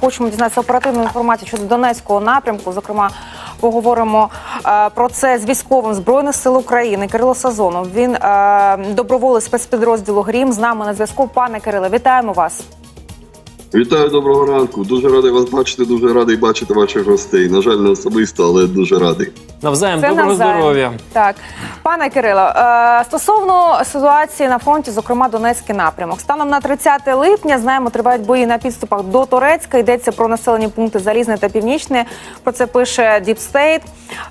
Хочемо дізнатися оперативну інформацію щодо Донецького напрямку. Зокрема, поговоримо е, про це з військовим збройних сил України Кирило Сазонов. Він е, доброволець спецпідрозділу Грім. З нами на зв'язку. Пане Кириле, вітаємо вас. Вітаю, доброго ранку. Дуже радий вас бачити. Дуже радий бачити ваших гостей. На жаль, не особисто, але дуже радий. Навзаєм Це доброго навзаєм. здоров'я. Так, пане Кирило, е, стосовно ситуації на фронті, зокрема Донецький напрямок, станом на 30 липня знаємо, тривають бої на підступах до Турецька. Йдеться про населені пункти Залізне та Північне. Про це пише Діпстейт.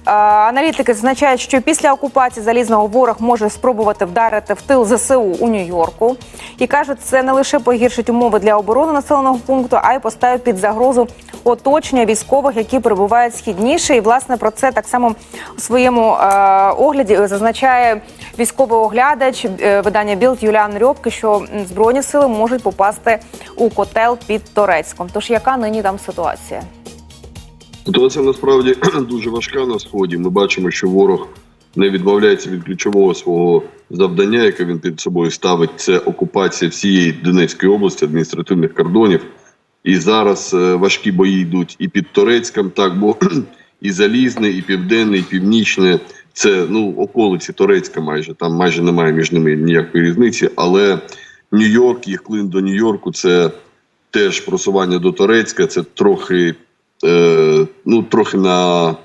Аналітики зазначають, що після окупації залізного ворог може спробувати вдарити в тил ЗСУ у Нью-Йорку. І кажуть, це не лише погіршить умови для оборони населеного пункту, а й поставить під загрозу оточення військових, які перебувають східніше. І власне про це так само у своєму е, огляді зазначає військовий оглядач е, видання Білд Юліан Рьобки, що збройні сили можуть попасти у котел під Торецьком. Тож яка нині там ситуація? Ситуація насправді дуже важка на сході. Ми бачимо, що ворог не відмовляється від ключового свого завдання, яке він під собою ставить. Це окупація всієї Донецької області, адміністративних кордонів. І зараз е, важкі бої йдуть і під Торецьком, так бо і Залізне, і Південне, і Північне. Це ну околиці Торецька, майже там майже немає між ними ніякої різниці. Але Нью-Йорк, їх клин до Нью-Йорку, це теж просування до Торецька. Це трохи, е, ну трохи на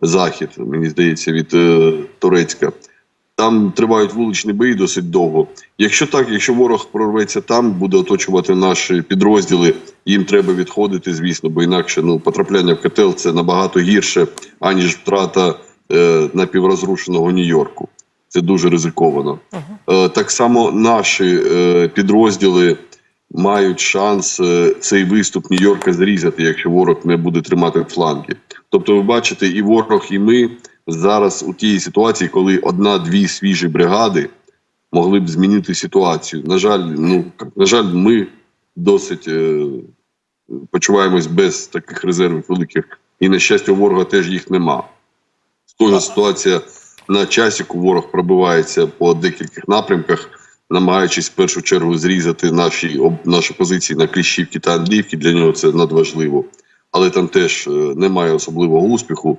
захід, мені здається, від е, Турецька. Там тривають вуличні бої досить довго. Якщо так, якщо ворог прорветься там, буде оточувати наші підрозділи, їм треба відходити, звісно, бо інакше ну потрапляння в котел це набагато гірше, аніж втрата е, напіврозрушеного Нью-Йорку. Це дуже ризиковано. Е, так само наші е, підрозділи мають шанс е, цей виступ Нью-Йорка зрізати, якщо ворог не буде тримати фланги. Тобто, ви бачите, і ворог, і ми зараз у тій ситуації, коли одна-дві свіжі бригади могли б змінити ситуацію. На жаль, ну на жаль, ми досить е, почуваємось без таких резервів великих, і на щастя, у ворога теж їх нема. Схожа ситуація на часіку. Ворог пробивається по декількох напрямках, намагаючись в першу чергу зрізати наші об, наші позиції на Кліщівці та Андріївці. Для нього це надважливо, але там теж е, немає особливого успіху.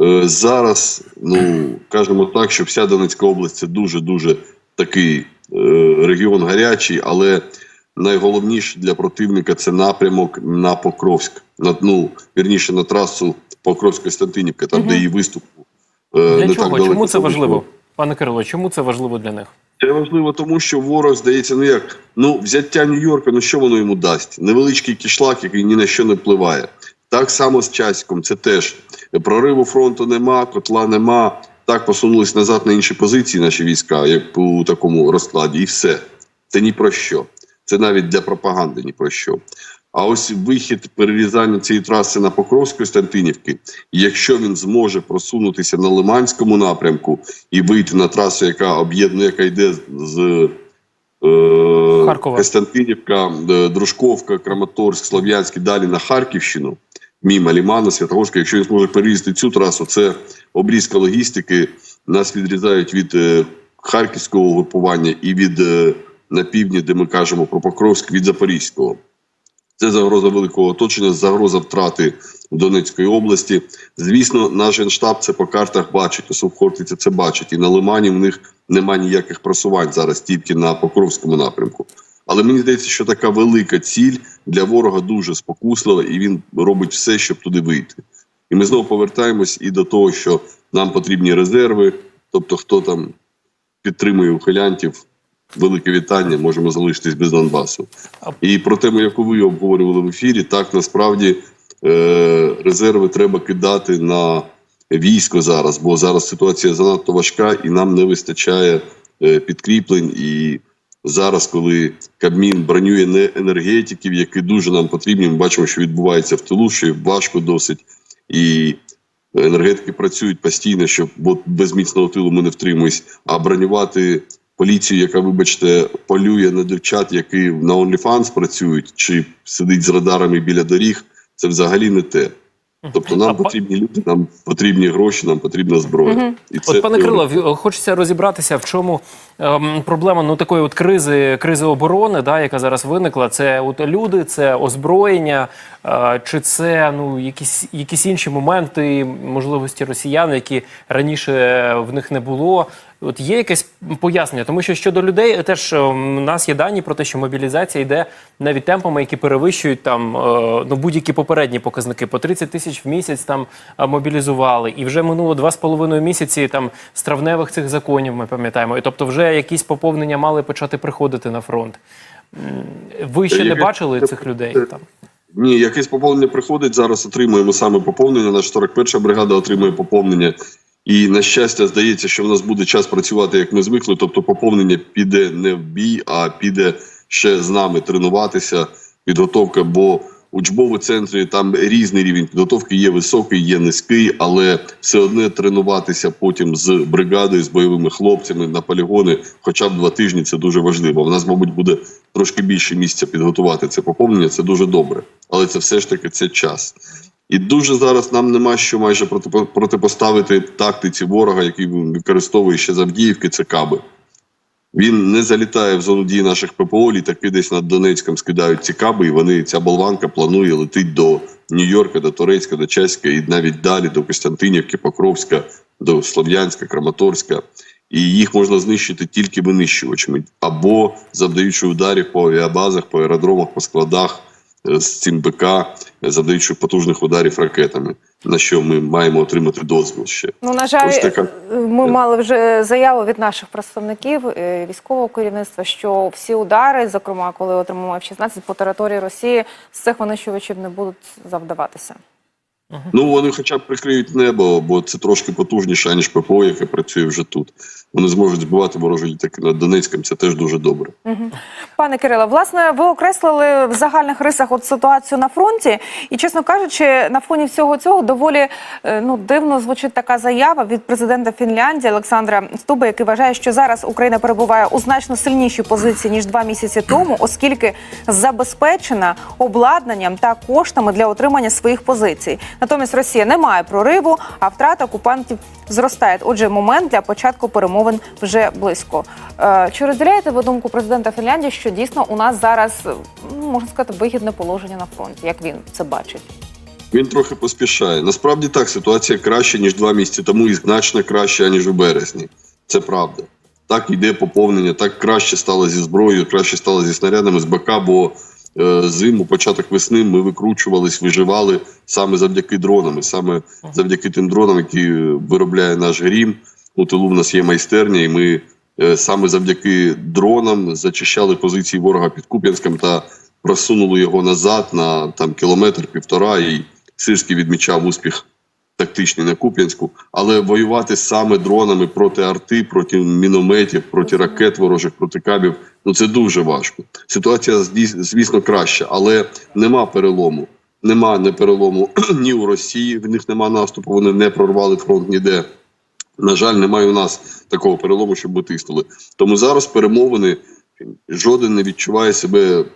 Е, зараз, ну кажемо так, що вся Донецька область це дуже дуже такий е, регіон гарячий, але найголовніше для противника це напрямок на Покровськ, на ну вірніше на трасу Покровськ-Костянтинівка, там де її виступ. е, Для не чого? так далеко Чому це важливо? Пане Кирило, чому це важливо для них? Це важливо, тому що ворог здається, ну як ну взяття Нью-Йорка, ну що воно йому дасть? Невеличкий кишлак, який ні на що не впливає. Так само з часиком. Це теж прориву фронту нема, котла нема. Так посунулись назад на інші позиції наші війська, як у такому розкладі, і все. Це ні про що. Це навіть для пропаганди ні про що. А ось вихід перерізання цієї траси на Покровськ Костянтинівки, якщо він зможе просунутися на Лиманському напрямку і вийти на трасу, яка об'єднує, яка йде з Харкова. Костянтинівка, е, Дружковка, Краматорськ, Слов'янськ і далі на Харківщину, мімо Лімана, Святогорська. Якщо він зможе перерізати цю трасу, це обрізка логістики. Нас відрізають від е, харківського групування і від е, на півдні, де ми кажемо про Покровськ, від Запорізького. Це загроза великого оточення, загроза втрати Донецької області. Звісно, наш генштаб це по картах бачить, особливо Хортиця це бачить. І на Лимані в них немає ніяких просувань зараз, тільки на Покровському напрямку. Але мені здається, що така велика ціль для ворога дуже спокуслива, і він робить все, щоб туди вийти. І ми знову повертаємось і до того, що нам потрібні резерви. Тобто, хто там підтримує ухилянтів, велике вітання, можемо залишитись без Донбасу. І про тему, яку ви обговорювали в ефірі, так насправді е, резерви треба кидати на військо зараз, бо зараз ситуація занадто важка і нам не вистачає е, підкріплень. І зараз, коли Кабмін бронює не енергетиків, які дуже нам потрібні, ми бачимо, що відбувається в тилу, що важко досить. І енергетики працюють постійно, щоб бо без міцного тилу ми не втримуємось, а бронювати поліцію, яка, вибачте, полює на дівчат, які на OnlyFans працюють, чи сидить з радарами біля доріг, це взагалі не те. Тобто нам потрібні люди, нам потрібні гроші, нам потрібна зброя. І От, пане пріоритет. Крило, в- хочеться розібратися, в чому ем, проблема ну такої от кризи, кризи оборони, да, яка зараз виникла. Це от люди, це озброєння, е, чи це ну якісь якісь інші моменти, можливості росіян, які раніше в них не було. От є якесь пояснення, тому що щодо людей теж е, у нас є дані про те, що мобілізація йде навіть темпами, які перевищують там е, ну будь-які попередні показники. По 30 тисяч в місяць там е, мобілізували, і вже минуло два з половиною місяці там з травневих цих законів. Ми пам'ятаємо. І тобто, вже якісь поповнення мали почати приходити на фронт. Ви ще не бачили цих людей там? Ні, якесь поповнення приходить. Зараз отримуємо саме поповнення. Наша 41-ша бригада отримує поповнення. І на щастя, здається, що в нас буде час працювати, як ми звикли. Тобто, поповнення піде не в бій, а піде ще з нами тренуватися. Підготовка, бо учбові центри там різний рівень підготовки, є високий, є низький, але все одне тренуватися потім з бригадою, з бойовими хлопцями на полігони, хоча б два тижні, це дуже важливо. У нас, мабуть, буде трошки більше місця підготувати це поповнення. Це дуже добре, але це все ж таки це час. І дуже зараз нам нема що майже протипо- протипоставити тактиці ворога, який використовує ще з Авдіївки, це каби. Він не залітає в зону дії наших ППО, літаки десь над Донецьком скидають ці каби, і вони ця болванка планує летить до Нью-Йорка, до Турецька, до Чеська і навіть далі до Костянтинівки, Покровська, до Слов'янська, Краматорська. І їх можна знищити тільки винищувачами або завдаючи ударів по авіабазах, по аеродромах, по складах з цим БК, е, завдаючи потужних ударів ракетами, на що ми маємо отримати дозвіл ще. Ну, на жаль, така. ми мали вже заяву від наших представників е, військового керівництва, що всі удари, зокрема, коли отримав F-16 по території Росії, з цих винищувачів не будуть завдаватися. Ну вони хоча б прикриють небо, бо це трошки потужніше, ніж ППО, яке працює вже тут. Вони зможуть збивати ворожі літаки над Донецьком. Це теж дуже добре. Пане Кирило, власне, ви окреслили в загальних рисах от ситуацію на фронті, і чесно кажучи, на фоні всього цього доволі е, ну дивно звучить така заява від президента Фінляндії Олександра Стуба, який вважає, що зараз Україна перебуває у значно сильнішій позиції ніж два місяці тому, оскільки забезпечена обладнанням та коштами для отримання своїх позицій. Натомість Росія не має прориву, а втрата окупантів зростає. Отже, момент для початку перемовин вже близько. Е, Чи розділяєте ви думку президента Фінляндії, що дійсно у нас зараз е, ну, можна сказати вигідне положення на фронті, як він це бачить? Він трохи поспішає. Насправді так, ситуація краща, ніж два місяці тому, і значно краща, ніж у березні. Це правда. Так йде поповнення, так краще стало зі зброєю, краще стало зі снарядами з БК, бо зиму, початок весни ми викручувались, виживали саме завдяки дронам, саме завдяки тим дронам, які виробляє наш грім. У тилу в нас є майстерня, і ми е, саме завдяки дронам зачищали позиції ворога під Куп'янськом та просунули його назад на там кілометр півтора. І Сирський відмічав успіх тактичний на Куп'янську, але воювати саме дронами проти арти, проти мінометів, проти ракет ворожих, проти кабів ну це дуже важко. Ситуація звісно краща, але нема перелому. Нема не перелому ні у Росії, в них нема наступу, вони не прорвали фронт ніде. На жаль, немає у нас такого перелому, щоб витиснули. Тому зараз перемовини жоден не відчуває себе в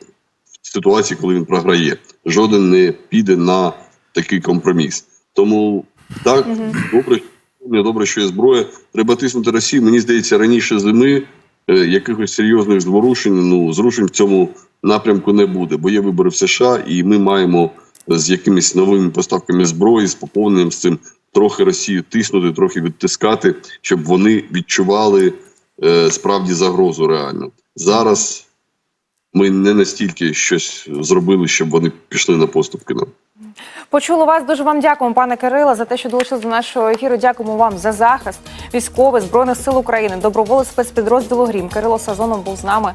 ситуації, коли він програє. Жоден не піде на такий компроміс. Тому так добре, не добре, що є зброя. Треба тиснути Росію. Мені здається, раніше зими е, якихось серйозних зворушень, ну зрушень в цьому напрямку не буде, бо є вибори в США, і ми маємо з якимись новими поставками зброї, з поповненням з цим трохи Росію тиснути, трохи відтискати, щоб вони відчували е, справді загрозу реально. Зараз ми не настільки щось зробили, щоб вони пішли на поступки нам. Почули вас. Дуже вам дякуємо, пане Кирило, за те, що долучилися до нашого ефіру. Дякуємо вам за захист військових збройних сил України, доброволець спецпідрозділу Грім. Кирило Сазонов був з нами.